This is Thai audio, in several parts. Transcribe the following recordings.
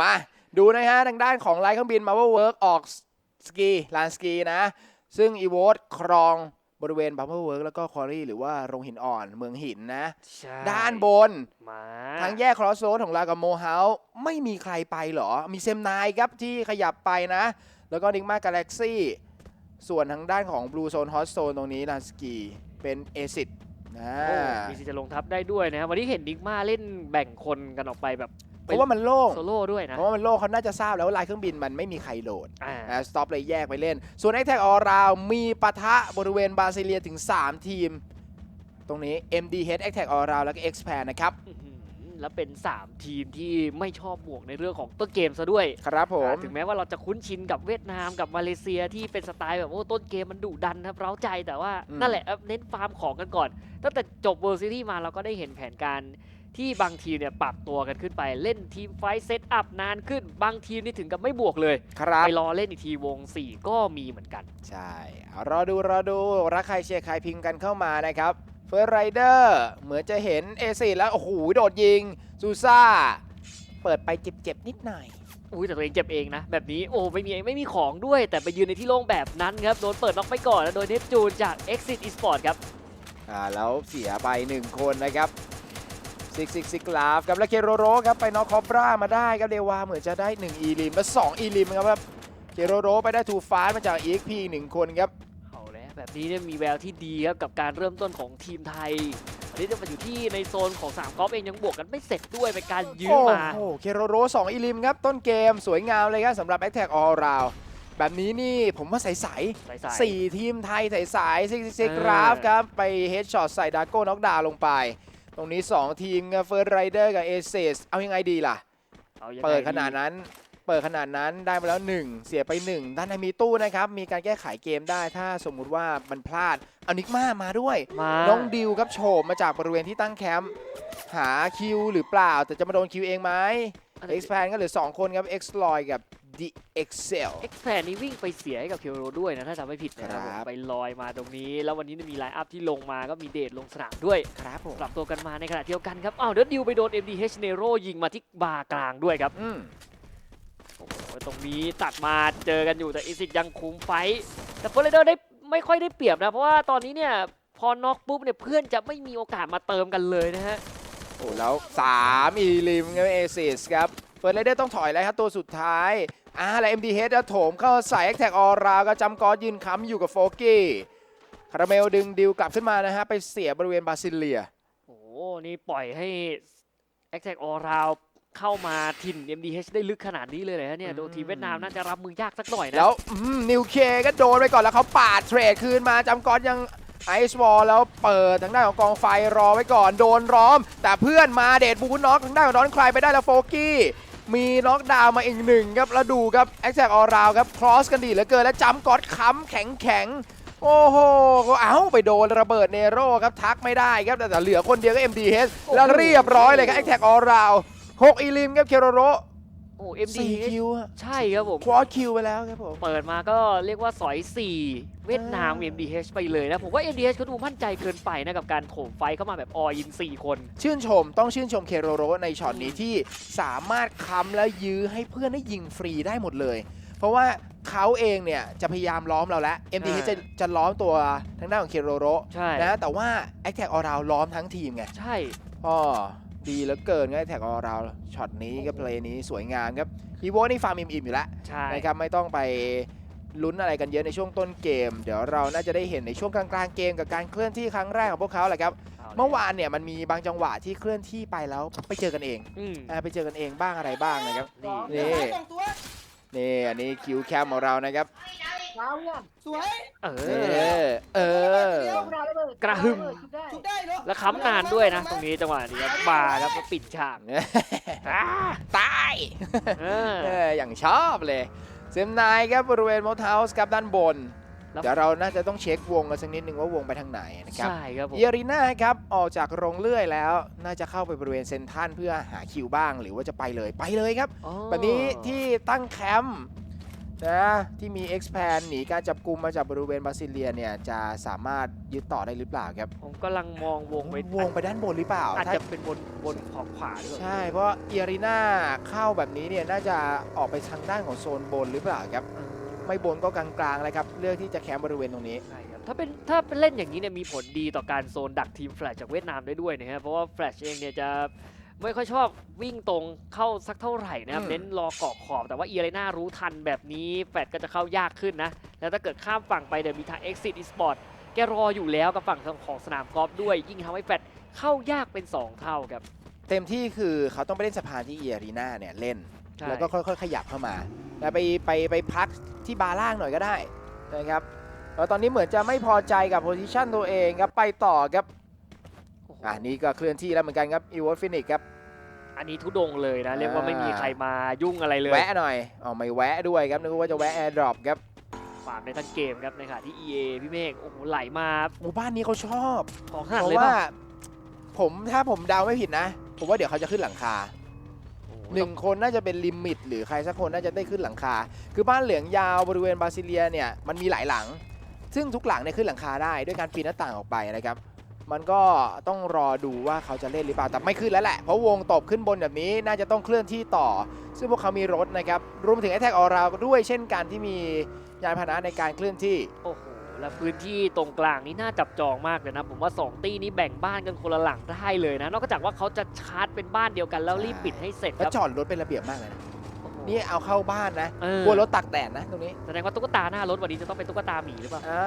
มาดูนะฮะทางด้านของไลน์เครื่องบินมาว่าเวิร์กออกสกีลานสกีนะ ซึ่งอีโวตครองบริเวณบัมเบิลเวิร์กแล้วก็คอรี่หรือว่าโรงหินอ่อนเมืองหินนะใช่ด้านบนมาทางแยกครอสโซนของลากับโมเฮาส์ไม่มีใครไปเหรอ มีเซมนายครับที่ขยับไปนะ แล้วก็นิกมากาแล็กซี่ ส่วนทางด้านของบลูโซนฮอตโซนตรงนี้ลานสกีเป็นเอซิดนะโอ้มีสิทธิ์จะลงทับได้ด้วยนะครับวันนี้เห็นนิกมาเล่นแบ่งคนกันออกไปแบบ เพราะว่ามันโล่งโซโล่ด้วยนะ เพราะว่ามันโล่งเขาน่าจะทราบแล้วว่าลายเครื่องบินมันไม่มีใครโหลดอ่านะสต็อปเลยแยกไปเล่น ส่วน a อ t แทกออราวมีปะทะบริเวณบาซิเลียถึง 3 ทีม ตรงนี้ MDH a t t a c k All Round แล้วก็ Expand นะครับอื้อหือแล้วเป็น 3 ทีมที่ไม่ชอบบวกในเรื่องของต้นเกมซะด้วย ครับผมอ่าถึงแม้ว่าเราจะคุ้นชินกับเวียดนามกับมาเลเซียที่เป็นสไตล์แบบโอ้ต้นเกมมันดุดันครับเร้าใจแต่ว่าอืมนั่นแหละครับเน้นฟาร์มของกันก่อน ตั้งแต่จบเวอร์ซีรีส์มาเราก็ได้เห็นแผนการ ที่บางทีมเนี่ยปรับตัวกันขึ้นไปเล่นทีมไฟท์เซตอัพนานขึ้น บางทีมนี่ถึงกับไม่บวกเลยครับไปรอเล่นอีกทีวง 4 ก็มีเหมือนกัน ใช่เอารอดูรอดูรักใครเชียร์ใครพิงกันเข้ามานะครับเฟิร์สไรเดอร์เหมือนจะเห็นเอซแล้ว โอ้โห โดดยิง ซูซ่า เปิดไปเจ็บๆนิดหน่อยอุ้ยแต่ตัวเองเจ็บเองนะ แบบนี้โอ้ไม่มีไม่มีของด้วย แต่ไปยืนในที่โล่งแบบนั้นครับ โดนเปิดน็อกไปก่อนนะโดยเนปจูนจาก Exit Esport ครับอ่าแล้วเสียไป 1 คนนะครับ ซิกซิกซิกลาฟครับแล้วเคโรโรครับไปน็อกคอบรามาได้ครับเดวาเหมือนจะได้ 1 อีลิมและ2อีลิมครับเคโรโรไปได้ทูฟาสมาจาก EXP 1 คนครับเอาแล้วแบบนี้เนี่ยมีแววที่ดีครับกับการเริ่มต้นของทีมไทยอันนี้จะมาอยู่ที่ในโซนของ3กอล์ฟเองยังบวกกันไม่เสร็จด้วยเป็นการยื้อมาโอ้โหเคโรโร2อีลิมครับต้นเกมสวยงามเลยครับสำหรับ a t t a c k All Round แบบนี้นี่ผมว่าใสใส่ๆสี่ทีมไทยใสๆซิกซิกเออราฟครับไปเฮดช็อตใส่ดาโก้น็อกดาวลงไป ตรงนี้ 2 ทีมเฟิร์สไรเดอร์กับเอเซสเอายังไงดีล่ะ อายังไงเปิดขนาดนั้น เปิดขนาดนั้นได้มาแล้ว 1 เสียไป 1 ด้านในมีตู้นะครับ มีการแก้ไขเกมได้ถ้าสมมุติว่ามันพลาดเอานิกมามาด้วย มาน้องดิวครับโฉมมาจากบริเวณที่ตั้งแคมป์หาคิวหรือเปล่า แต่จะมาโดนคิวเองไหม อะไร Expand ก็เหลือ 2 คนครับ Exploit กับ The Excel เอ็กแพนนี่วิ่งไปเสียให้กับเคโรด้วยนะ ถ้าจำไม่ผิดนะครับครับผมไปลอยมาตรงนี้ แล้ววันนี้มีไลน์อัพที่ลงมาก็มีเดทลงสนามด้วย ครับผม ปรับตัวกันมาในขณะเดียวกันครับ อ้าวเดี๋ยวดิวไปโดน MDH Nero ยิงมาที่บาร์กลางด้วยครับอืมโอ้โหตรงนี้ตัดมาเจอกันอยู่แต่อีซิกยังคุมไฟท์แต่เฟอร์เรเดอร์ได้ไม่ค่อยได้เปรียบนะ เพราะว่าตอนนี้เนี่ยพอน็อกปุ๊บเนี่ยเพื่อนจะไม่มีโอกาสมาเติมกันเลยนะฮะโอ้แล้ว3อีลิมครับเอซิสครับเฟิร์สไรเดอร์ต้องถอยแล้วครับตัวสุดท้าย อ่าแล้ว MDH แล้วโถมเข้าใส่ Attack All Round ก็จำกอสยืนค้ำอยู่กับโฟกี้คาราเมลดึงดิวกลับขึ้นมานะฮะ ไปเสียบริเวณบาซิเลีย โอ้โหนี่ปล่อยให้ a t t a c k All Round เข้ามาถิ่น MDH ได้ลึกขนาดนี้เลยเลยฮะเนี่ยโดนทีมเวียดนามน่าจะรับมือยากสักหน่อยนะแล้วนิวเคก็โดนไปก่อนแล้วเขาปาดเทรดคืนมาจำกอสยังไอซ์วอลแล้วเปิดทางด้านของกองไฟรอไว้ก่อนโดนร้อม แต่เพื่อนมาเดดบูน็อกทางด้านของน้อนใครไปได้แล้วโฟกี้ มีน็อกดาวน์มาอีกหนึ่งครับ แล้วดูครับแอคแท็กออราวครับ ครอสกันดีเหลือเกิน แล้วจำกอดค้ำแข็งแข็งโอ้โหเอ้าไปโดนระเบิดเนโร่ครับ ทักไม่ได้ครับ แต่เหลือคนเดียวก็ MDH แล้วเรียบร้อยเลยครับแอคแท็กออราว6อีลิมครับเคโรโร โอ้สี่ MDH คิวใช่ครับผม ควอคิวไปแล้วครับผม เปิดมาก็เรียกว่าสอย 4 เวียดนามอ่า MDH ไปเลยนะ ผมว่า MDH เขาดูมั่นใจเกินไปนะ กับการโถมไฟเข้ามาแบบออิน 4 คน ชื่นชมต้องชื่นชมเคโรโรในช็อตนี้ที่สามารถค้ำและยื้อให้เพื่อนได้ยิงฟรีได้หมดเลย เพราะว่าเขาเองเนี่ย จะพยายามล้อมเราแล้ว MDH อ่าจะจะล้อมตัวทางด้านของเคโรโรใช่ นะแต่ว่า a t t a c k All Round ล้อมทั้งทีมไงใช่อ๋อ ดีเหลือเกินไง a t t a c k All Round ช็อตนี้ก็เพลย์นี้สวยงามครับอีโวนี่ฟาร์มอิ่มๆอยู่แล้วใช่นะครับไม่ต้องไปลุ้นอะไรกันเยอะในช่วงต้นเกม เดี๋ยวเราน่าจะได้เห็นในช่วงกลางๆเกมกับการเคลื่อนที่ครั้งแรกของพวกเขาแหละครับาละเมื่อวานเนี่ยมันมีบางจังหวะที่เคลื่อนที่ไปแล้วไปเจอกันเองอืมอ่าไปเจอกันเองบ้างอะไรบ้างนะครับนี่นี่นี่อันนี้คิวแคมของเรานะครับ สวยเอเอออ เออ กระหึ่ม ชุบได้เนาะแล้วค้ำนานด้วยนะ ตรงนี้จังหวะนี้ครับมาครับมาปิดฉากอ่าตายเออ เอออย่างชอบเลย เซมนายครับบริเวณมอเทาส์ครับด้านบน แล้ว เดี๋ยวเราน่าจะต้องเช็ควงกันสักนิดนึงว่าวงไปทางไหนนะครับ ใช่ครับผมเยรีน่าครับ ออกจากโรงเลื่อยแล้ว น่าจะเข้าไปบริเวณเซนทรันเพื่อหาคิวบ้าง หรือว่าจะไปเลยไปเลยครับ อ๋อ แบบนี้ที่ตั้งแคมป์ นะที่มี expand หนีการจับกลุ่มมาจากบริเวณบาซิเลียเนี่ยจะสามารถยึดต่อได้หรือเปล่าครับผมกำลังมองวงไปวงไปด้านบนหรือเปล่าอาจถ้าจะเป็นบนบนของขวาหรือเปล่าใช่ เพราะเอียรีนาเข้าแบบนี้เนี่ยน่าจะออกไปทางด้านของโซนบนหรือเปล่าครับ ไม่บนก็กลางๆเลยครับเลือกที่จะแคมป์บริเวณตรงนี้ใช่ครับถ้าเป็นถ้าเป็นเล่นอย่างนี้เนี่ยมีผลดีต่อการโซนดักทีมแฟลชจากเวียดนามได้ด้วยนะฮะเพราะว่าแฟลชเองเนี่ยจะ ไม่ค่อยชอบวิ่งตรงเข้าสักเท่าไหร่นะครับอืมเน้นรอเกาะขอบ แต่ว่าเอียร์ไนารู้ทันแบบนี้แฟลชก็จะเข้ายากขึ้นนะ แล้วถ้าเกิดข้ามฝั่งไปเดี๋ยวมีทาง Exit Esport แกรออยู่แล้วกับฝั่งของสนามกอล์ฟด้วย ยิ่งทำให้แฟลชเข้ายากเป็น 2 เท่าครับ เต็มที่คือเขาต้องไปเล่นสะพานที่เอียรีนาเนี่ยเล่น ใช่ แล้วก็ค่อยๆ ขยับเข้ามาแล้วไปไปไปพักที่บาร์ล่างหน่อยก็ได้นะครับแล้วตอนนี้เหมือนจะไม่พอใจกับโพซิชันตัวเองครับไปต่อครับโอ้โหอ่านี่ก็เคลื่อนที่แล้วเหมือนกันครับอีวอฟินิกครับ อันนี้ทุดงเลยนะ เรียกว่าไม่มีใครมายุ่งอะไรเลย แวะหน่อยอ๋อไม่แวะด้วยครับนึกว่าจะแวะแอร์ดรอปครับฝากในทั้งเกมครับในขณะที่ EA พี่เมฆโอ้โหไหลมาหมู่บ้านนี้เขาชอบของขนาดเพเลยราะว่าป่ะผมถ้าผมเดาไม่ผิดนะ ผมว่าเดี๋ยวเขาจะขึ้นหลังคาโอ้โหนึ่งคนน่าจะเป็นลิมิต หรือใครสักคนน่าจะได้ขึ้นหลังคา คือบ้านเหลืองยาวบริเวณบาซิเลียเนี่ยมันมีหลายหลัง ซึ่งทุกหลังเนี่ยขึ้นหลังคาได้ด้วยการปีนหน้าต่างออกไปนะครับ มันก็ต้องรอดูว่าเขาจะเล่นหรือเปล่าแต่ไม่ขึ้นแล้วแหละ เพราะวงตบขึ้นบนแบบนี้น่าจะต้องเคลื่อนที่ต่อ ซึ่งพวกเขามีรถนะครับรวมถึงไอแท็กออราวด้วยเช่นกันที่มียานพาหนะในการเคลื่อนที่โอ้โหแล้วพื้นที่ตรงกลางนี่น่าจับจองมากเลยนะ ผมว่า 2 ตี้นี้แบ่งบ้านกันคนละหลังได้เลยนะ นอกจากว่าเขาจะชาร์จเป็นบ้านเดียวกันแล้วรีบปิดให้เสร็จคแล้วรับจอดรถเป็นระเบียบมากเลยนะโอ้โหนี่เอาเข้าบ้านนะเออกลัวรถตักแดดนะตรงนี้แสดงว่าตุ๊กตาหน้ารถวันนี้จะต้องเป็นตุ๊กตาหมีหรือเปล่าอ่า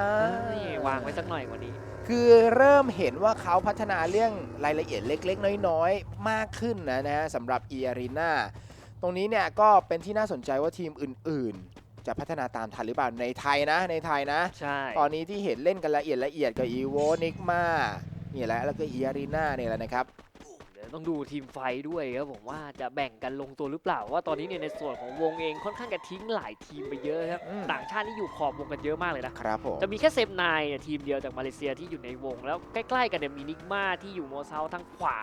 เอ้ยวางไว้สักหน่อยกว่านี้ คือเริ่มเห็นว่าเขาพัฒนาเรื่องรายละเอียดเล็ก ๆ น้อยๆ มากขึ้นนะนะฮะสำหรับ e a r e n a ตรงนี้เนี่ยก็เป็นที่น่าสนใจว่าทีมอื่นๆ จะพัฒนาตามทันหรือเปล่าในไทยนะในไทยนะ ใช่ ตอนนี้ที่เห็นเล่นกันละเอียดละเอียดกับ e v o n i g m a นี่แหละแล้วก็ e a r e n a เนี่ยแหละนะครับเดี๋ ยวต้องดูทีมไฟด้วยครับผมว่าจะแบ่งกันลงตัวหรือเปล่าว่าตอนนี้เนี่ยในส่วนของวงเองค่อนข้างจะทิ้งหลายทีมไปเยอะครับอืม ต่างชาติที่อยู่ขอบวงกันเยอะมากเลยนะ ครับผมจะมีแค่เซฟนายเนี่ยทีมเดียวจากมาเลเซียที่อยู่ในวง แล้วใกล้ๆกันเนี่ยมีนิกมาที่อยู่โมเซาทางขวา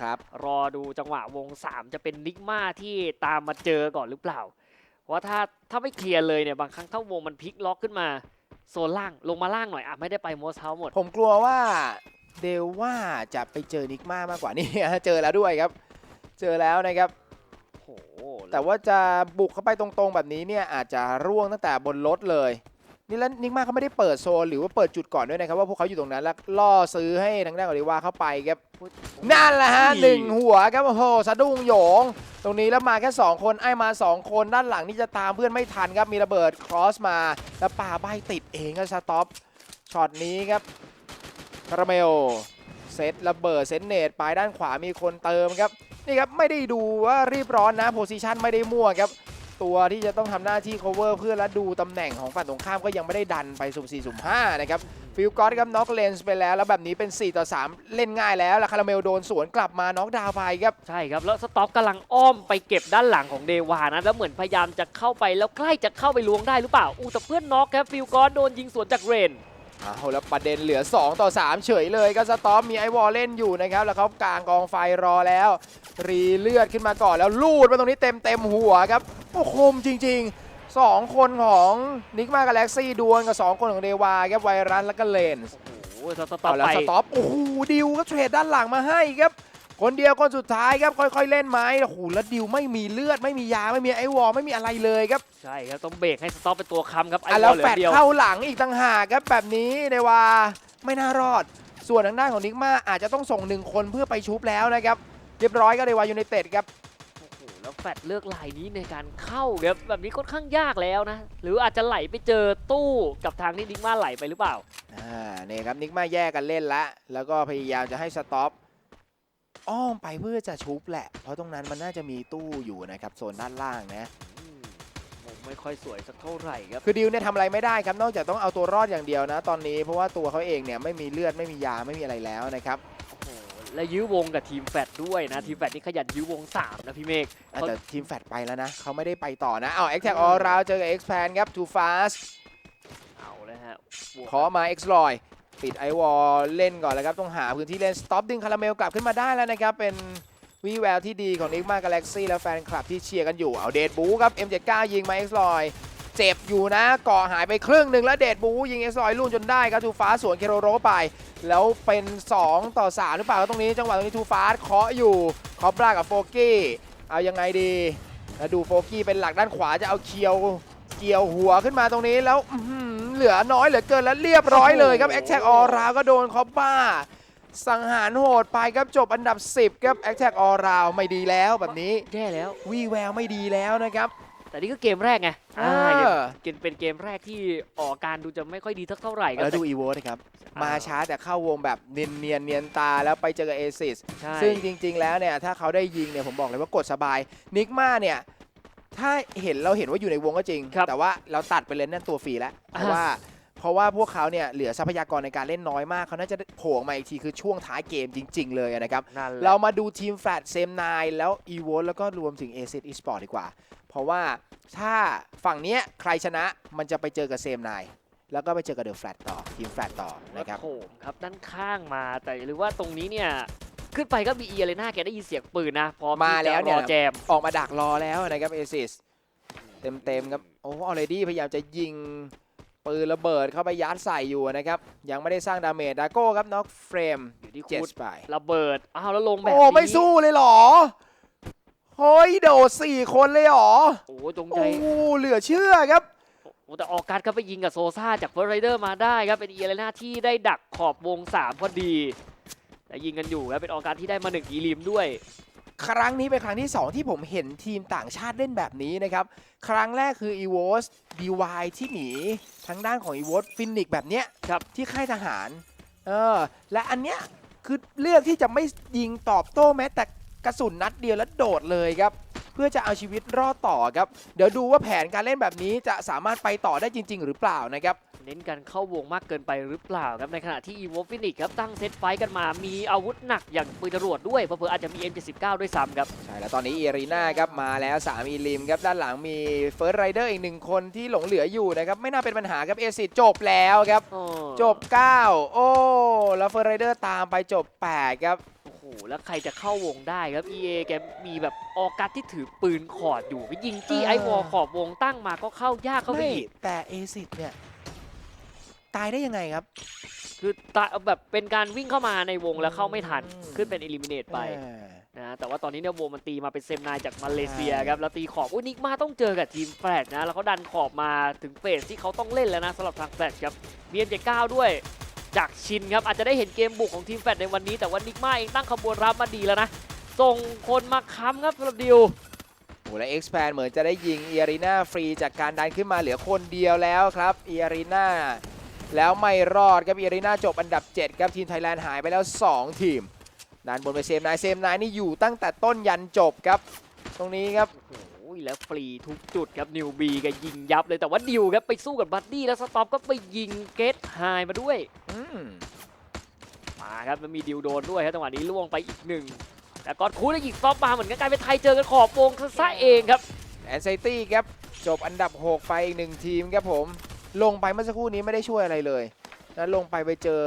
ครับ รอดูจังหวะวง 3 จะเป็นนิกมาที่ตามมาเจอก่อนหรือเปล่า เพราะว่าถ้าถ้าไม่เคลียร์เลยเนี่ยบางครั้งถ้าวงมันพลิกล็อกขึ้นมา โซนล่างลงมาล่างหน่อยอะไม่ได้ไปโมเซาหมด ผมกลัวว่า เดลว่าจะไปเจอนิกมามากกว่านี่ เจอแล้วด้วยครับ เจอแล้วนะครับโอ้โหแต่ว่าจะบุกเข้าไปตรงๆแบบนี้เนี่ยอาจจะร่วงตั้งแต่บนรถเลย นี่แล้วนิกมาเขาไม่ได้เปิดโซนหรือว่าเปิดจุดก่อนด้วยนะครับว่าพวกเขาอยู่ตรงนั้นแล้วล่อซื้อให้ทางด้านของลิว่าเข้าไปครับนั่นแหละฮะหนึ่งหัวครับโอ้โหสะดุ้งโหยง ตรงนี้แล้วมาแค่ 2 คนไอ้มา 2 คนด้านหลังนี่จะตามเพื่อนไม่ทันครับมีระเบิดครอสมา แล้วป่าใบติดเองก็สต็อปช็อตนี้ครับ คาราเมลเซตระเบิดเซตเนตไปด้านขวามีคนเติมครับนี่ครับไม่ได้ดูว่ารีบร้อนนะโพซิชันไม่ได้มั่วครับตัวที่จะต้องทำหน้าที่ cover เพื่อและดูตำแหน่งของฝั่งตรงข้ามก็ยังไม่ได้ดันไปสุ่ม4สุ่ม5นะครับฟิลกอตครับน็อกเลนส์ไปแล้วแล้วแบบนี้เป็น 4 ต่อ 3 เล่นง่ายแล้วแล้วคาราเมลโดนสวนกลับมาน็อกดาวไปครับใช่ครับแล้วสต็อปกำลังอ้อมไปเก็บด้านหลังของเดวานะแล้วเหมือนพยายามจะเข้าไปแล้วใกล้จะเข้าไปล้วงได้หรือเปล่าอู้แต่เพื่อนน็อกครับฟิลกอนโดนยิงสวนจากเรน เอาแล้วประเด็นเหลือ 2 ต่อ 3 เฉยเลยก็สตอมมีไอวอลเล่นอยู่นะครับ แล้วเขากลางกองไฟรอแล้ว รีเลือดขึ้นมาก่อนแล้วลูดมาตรงนี้เต็มเต็มๆหัวครับ โอ้คมจริง ๆ 2 คนของนิกมากาแล็กซี่ดวลกับ 2 คนของเดวาครับไวรัสแล้วก็เลนส์โอ้โหสต็อปเอาแล้วไปสต็อปโอ้โหดิวก็เทรดด้านหลังมาให้ครับ คนเดียวคนสุดท้ายครับค่อย ๆ เล่นไม้โอ้โหแล้วดิวไม่มีเลือดไม่มียาไม่มีไอวอลไม่มีอะไรเลยครับใช่ครับต้องเบรกให้สต็อปเป็นตัวคำครับไอ้อะบแล้อวลเหลืแฟอดเดียวเข้าหลังอีกต่างหากครับแบบนี้เดวาไม่น่ารอด ส่วนทางด้านของนิกมาอาจจะต้องส่งหนึ่งคนเพื่อไปชุบแล้วนะครับเรียบร้อยก็เดวายูไนเต็ดครับโอ้โหแล้วแฟดเลือกลายนี้ในการเข้าครับแบบนี้ค่อนข้างยากแล้วนะ หรืออาจจะไหลไปเจอตู้กับทางที่ดิกมาไหลไปหรือเปล่า อ่าเนี่ยครับนิกมาแยกกันเล่นละแล้วก็พยายามจะให้สต็อป อ้อมไปเพื่อจะชุบแหละ เพราะตรงนั้นมันน่าจะมีตู้อยู่นะครับโซนด้านล่างนะอืมผมไม่ค่อยสวยสักเท่าไหร่ครับ คือดิวเนี่ยทำอะไรไม่ได้ครับ นอกจากต้องเอาตัวรอดอย่างเดียวนะ ตอนนี้เพราะว่าตัวเขาเองเนี่ยไม่มีเลือดไม่มียาไม่มีอะไรแล้วนะครับโอ้โหและยื้อวงกับทีมแฟดด้วยนะ ทีมแฟดนี่ขยันยื้อวง 3 นะพี่เมฆอะแต่ทีมแฟดไปแล้วนะ เขาไม่ได้ไปต่อนะเอา X Tag All Round เจอกับ X Pan ครับ Too Fast เอาเลยฮะบวกขอมา X Loy ปิดไอวอลเล่นก่อนแล้วครับ ต้องหาพื้นที่เล่น Stop ดึงคาราเมลกลับขึ้นมาได้แล้วนะครับ เป็นวีแววที่ดีของ Nigma Galaxy และแฟนคลับที่เชียร์กันอยู่ เอาเดดบูครับ M79 ยิงมา X Loy เจ็บอยู่นะเกาะหายไปครึ่งหนึ่งแล้วเดดบูยิงเอสซอยลุ่นจนได้ครับทูฟ้าสวนเคโรโรไป แล้วเป็น 2 ต่อ 3 หรือเปล่าครับตรงนี้จังหวะตรงนี้ทูฟ้าเคาะอยู่เคาะบรากับโฟกี้เอายังไงดีดูโฟกี้เป็นหลักด้านขวาจะเอาเคียวเกี่ยวหัวขึ้นมาตรงนี้แล้วอื เหลือน้อยเหลือเกินแล้วเรียบร้อยเลยครับแอคแท็กออราก็โดนคอปบ้า สังหารโหดไปครับจบอันดับ 10ครับแอคแท็กออราไม่ดีแล้วแบบนี้แย่แล้ว วีแววไม่ดีแล้วนะครับ แต่นี่ก็เกมแรกไงอ่าเอออย่างเกมเป็นเกมแรกที่ออกอาการดูจะไม่ค่อยดีสักเท่าไหร่ครับแล้วดูอีโวนะครับอ่มาช้าแต่เข้าวงแบบเนียนเนียนๆเนียนตาแล้วไปเจอกับเอซิส ใช่ ซึ่งจริงๆ แล้วเนี่ยถ้าเขาได้ยิงเนี่ยผมบอกเลยว่ากดสบายนิกมาเนี่ย ถ้าเห็นเราเห็นว่าอยู่ในวงก็จริง ครับแต่ว่าเราตัดไปเลยนั่นตัวฟรีแล้วเพราะอ่า ว่าเพราะว่าพวกเขาเนี่ยเหลือทรัพยากรในการเล่นน้อยมากเขาน่าจะโผล่ออกมาอีกทีคือช่วงท้ายเกมจริง ๆ เลยนะครับ นั่นแหละ เรามาดูทีมแฟลตเซมนแล้ว e v o แล้วก็รวมถึง a c e Esport ดีกว่า เพราะว่าถ้าฝั่งเนี้ยใครชนะมันจะไปเจอกับเซมนแล้วก็ไปเจอกับเดอะแฟลตต่อทีมแฟลตต่อแล้วนะครับ โถมครับด้านข้างมาแต่หรือว่าตรงนี้เนี่ย ขึ้นไปก็มีเอเลน่าแกได้ยินเสียงปืนนะพร้อมมาที่แล้วจะเนี่รยอแจมออกมาดักรอแล้วนะครับเอซิสเต็มเต็มๆครับโอ้ออเรดี้พยายามจะยิงปืนระเบิดเข้าไปยัดใส่อยู่นะครับ ยังไม่ได้สร้างดาเมจดาโก้ครับน็อกเฟรมอยู่ที่เจ็ดคูดไประเบิดอ้าวแล้วลงแบบโอ้นี้ไม่สู้เลยเหรอเฮ้ยโดดสี่คนเลยเหรอโอ้จงใจโอ้เหลือเชื่อครับโอ้แต่ออกการดก็ไปยิงกับโซซ่าจากเฟิร์สไรเดอร์มาได้ครับเป็นเอเลน่าที่ได้ดักขอบวง3พอดี แต่ยิงกันอยู่ครับเป็นออกการดที่ได้มา1อีลิมด้วย ครั้งนี้เป็นครั้งที่ 2 ที่ผมเห็นทีมต่างชาติเล่นแบบนี้นะครับ ครั้งแรกคือ e v o s DY ที่หนีทางด้านของ e v o s p h o e n i x แบบเนี้ยครับที่ค่ายทหารเออและอันเนี้ยคือเลือกที่จะไม่ยิงตอบโต้แม้แต่กระสุนนัดเดียวแล้วโดดเลยครับ เพื่อจะเอาชีวิตรอดต่อครับ เดี๋ยวดูว่าแผนการเล่นแบบนี้จะสามารถไปต่อได้จริง ๆ หรือเปล่านะครับเน้นกันเข้าวงมากเกินไปหรือเปล่าครับในขณะที่ e v o f i n i x ครับตั้งเซตไฟท์กันมา มีอาวุธหนักอย่างปืนจรวดด้วยเผื่อๆอาจจะมี M79 ด้วยซ้ำครับ ใช่แล้วตอนนี้เอรีนาครับมาแล้ว3อีลิมครับด้านหลังมีเฟิร์สไรเดอร์อีกหนึ่งคนที่หลงเหลืออยู่นะครับ ไม่น่าเป็นปัญหาครับเอซิจบแล้วครับ จบ 9 โอ้ แล้วเฟิร์สไรเดอร์ตามไปจบ 8 ครับโอ้โหแล้วใครจะเข้าวงได้ครับ EA แกมีแบบออกัสที่ถือปืนขอดอยู่ไปยิงจี้เออไอวอลขอบวงตั้งมาก็เข้ายากเข้าไปไม่อีก แต่เอซิเนี่ย ตายได้ยังไงครับ คือตะแบบเป็นการวิ่งเข้ามาในวงแล้วเข้าไม่ทัน อืม ขึ้นเป็น eliminate ไปเออนะแต่ว่าตอนนี้เนี่ยวงมันตีมาเป็นเซมนายจากมาเลเซียใช่ครับ แล้วตีขอบอุ้ยนิกมาต้องเจอกับทีมแฟลชนะ แล้วเขาดันขอบมาถึงเฟสที่เขาต้องเล่นแล้วนะสำหรับทางแฟลชครับเบียนเจก้าด้วย จากชินครับอาจจะได้เห็นเกมบุกของทีมแฟลชในวันนี้ แต่ว่านิกมาเองตั้งขบวนรับมาดีแล้วนะ ส่งคนมาค้ำครับสำหรับดิวโอ้และ Expand เหมือนจะได้ยิงเอรีนาฟรีจากการดันขึ้นมาเหลือคนเดียวแล้วครับเอรีนาแล้วไม่รอดครับเอรีนาจบอันดับ 7 ครับทีมไทยแลนด์หายไปแล้ว 2 ทีมด้านบนไปเซมนายเซมนายนี่อยู่ตั้งแต่ต้นยันจบครับ ตรงนี้ครับ อ้ยแล้วฟรีทุกจุดครับนิวบีก็ยิงยับเลยแต่ว่าดิวครับไปสู้กับบัดดี้แล้วสต็อปก็ไปยิงเกตไฮมาด้วยอืมมาครับมันมีดิวโดนด้วยครับจังหวะนี้ล่วงไปอีกหนึ่งแต่กอดคูดแล้วยิงสต็อปมาเหมือนกันกลายเป็นไทยเจอกันขอบวงซะเองครับแอนไซตี้ครับจบอันดับ 6 ไปอีกหนึ่งทีมครับผม ลงไปเมื่อสักครู่นี้ไม่ได้ช่วยอะไรเลยแล้วลงไปไปเจอ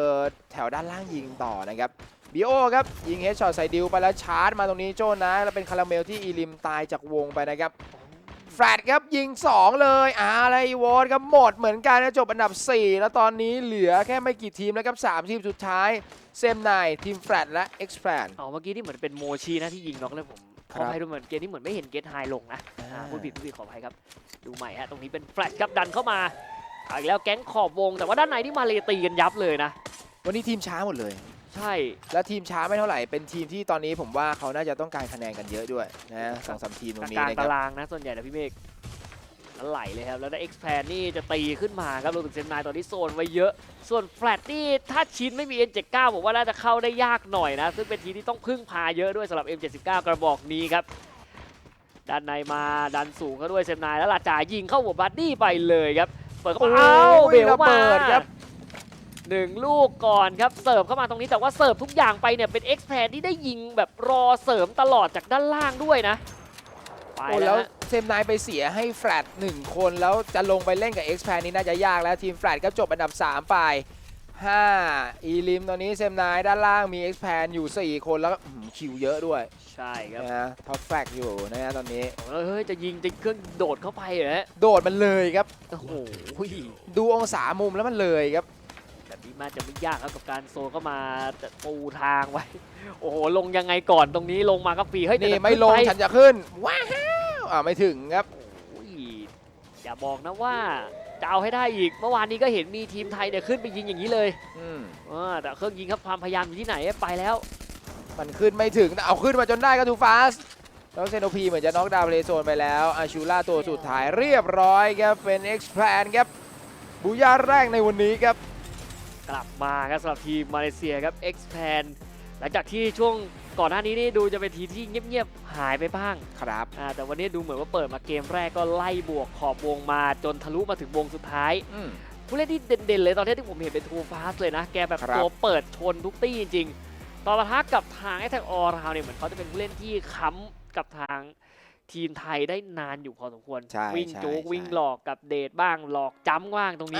แถวด้านล่างยิงต่อนะครับ บีโอครับยิงเฮดช็อตใส่ดิวไปแล้วชาร์จมาตรงนี้โจนะ แล้วเป็นคาราเมลที่อีลิมตายจากวงไปนะครับแฟลตครับยิง 2 เลยอาอะไรวอร์ดครับหมดเหมือนกันนะจบอันดับ 4 แล้วตอนนี้เหลือแค่ไม่กี่ทีมแล้วครับ3ทีมสุดท้ายเซมไนทีมแฟลตและเอ็กซ์แฟนเอาเมื่อกี้นี่เหมือนเป็นโมชีนะที่ยิงน็อกเลยผมขครัอบอภัยด้วยเหมือนเกมนี้เหมือนไม่เห็นเกตไฮลงนะอ่าพูดผิดพูดผิดขออภัยครับ ดูใหม่ฮะตรงนี้เป็นแฟลชครับดันเข้ามาเอาอีกแล้วแก๊งขอบวงแต่ว่าด้านในที่มาเลตีกันยับเลยนะ วันนี้ทีมช้าหมดเลย ใช่ แล้วทีมช้าไม่เท่าไหร่ เป็นทีมที่ตอนนี้ผมว่าเขาน่าจะต้องการคะแนนกันเยอะด้วยนะสองสามทีมตรงนี้กลางนะคตารับรางนะส่วนใหญ่นะพี่เมฆแล้วไหลเลยครับ แล้วได้ expand นี่จะตีขึ้นมาครับรวมถึงเซนนายตอนนี้โซนไว้เยอะ ส่วนแฟลตนี่ถ้าชิ้นไม่มี N79 ผมว่าน่าจะเข้าได้ยากหน่อยนะ ซึ่งเป็นทีมที่ต้องพึ่งพาเยอะด้วยสำหรับ M79 กระบอกนี้ครับ ด้านในมาดันสูงเขาด้วยเซนนายแล้วลาจายิงเข้าหัวบัดดี้ไปเลยครับ เปิดเข้ามาโอ้ยเอ้าเบลระมา เบิดครับ หนึ่งลูกก่อนครับเสิร์ฟเข้ามาตรงนี้แต่ว่าเสิร์ฟทุกอย่างไปเนี่ยเป็น expand ที่ได้ยิงแบบรอเสริมตลอดจากด้านล่างด้วยนะ ไปโอ้แล้แล้ววฮะเซมไนไปเสียให้แฟลตหนึ่งคน แล้วจะลงไปเล่นกับ Expand นี่น่าจะยากแล้วทีมแฟลตก็จบอันดับ 3 ไป5อีลิมตอนนี้เซมนายด้านล่างมี expand อยู่ 4 คนแล้วก็อื้อหือคิวเยอะด้วยใช่ครับนะฮะท็อปแฟกอยู่นะฮะตอนนี้เฮ้ยเฮ้ยจะยิงจะเครื่องโดดเข้าไปเหรอฮะโดดมันเลยครับ โอ้โหดูองศามุมแล้วมันเลยครับแบบ นี้น่าจะไม่ยากครับกับการโซนเข้ามาแต่ปูทางไว้ โอ้โห ลงยังไงก่อนตรงนี้ลงมาก็ฟรีเฮ้ยนี่แต่ไม่ลงขึ้นปฉันจะขึ้น ว้าวอ่าไม่ถึงครับโอ้ยอย่าบอกนะว่าจะเอาให้ได้อีกเมื่อวานนี้ก็เห็นมีทีมไทยเนี่ยขึ้นไปยิงอย่างนี้เลยอืมเออแต่เครื่องยิงครับความพยายามอยู่ที่ไหนไปแล้ว มันขึ้นไม่ถึงแต่เอาขึ้นมาจนได้ก็ทูฟาสแล้วเซโนพีเหมือนจะน็อกดาวน์เลโซนไปแล้วอาชูล่าตัวสุดท้ายเรียบร้อยครับเป็น e x p a n ครับบูย่าแรกในวันนี้ครับ กลับมาครับสำหรับทีมมาเลเซียครับ expand หลังจากที่ช่วงก่อนหน้านี้นี่ดูจะเป็นทีมที่เงียบๆหายไปบ้างครับอ่าแต่วันนี้ดูเหมือนว่าเปิดมาเกมแรกก็ไล่บวกขอบวงมาจนทะลุมาถึงวงสุดท้ายอืมผู้เล่นที่เด่นๆ เลยตอนนี้ที่ผมเห็นเป็นทูฟาสเลยนะ แกแบบครับตัวเปิดชนทุกตี้จริงๆ ตอนปะทะกับทางไอ้ทางออราวเนี่ยเหมือนเขาจะเป็นผู้เล่นที่ค้ำกับทางทีมไทยได้นานอยู่พอสมควรใช่วิ่งใช่โจ๊กใช่วิ่งหลอกกับเดทบ้างหลอกจ้ำบ้างตรงนี้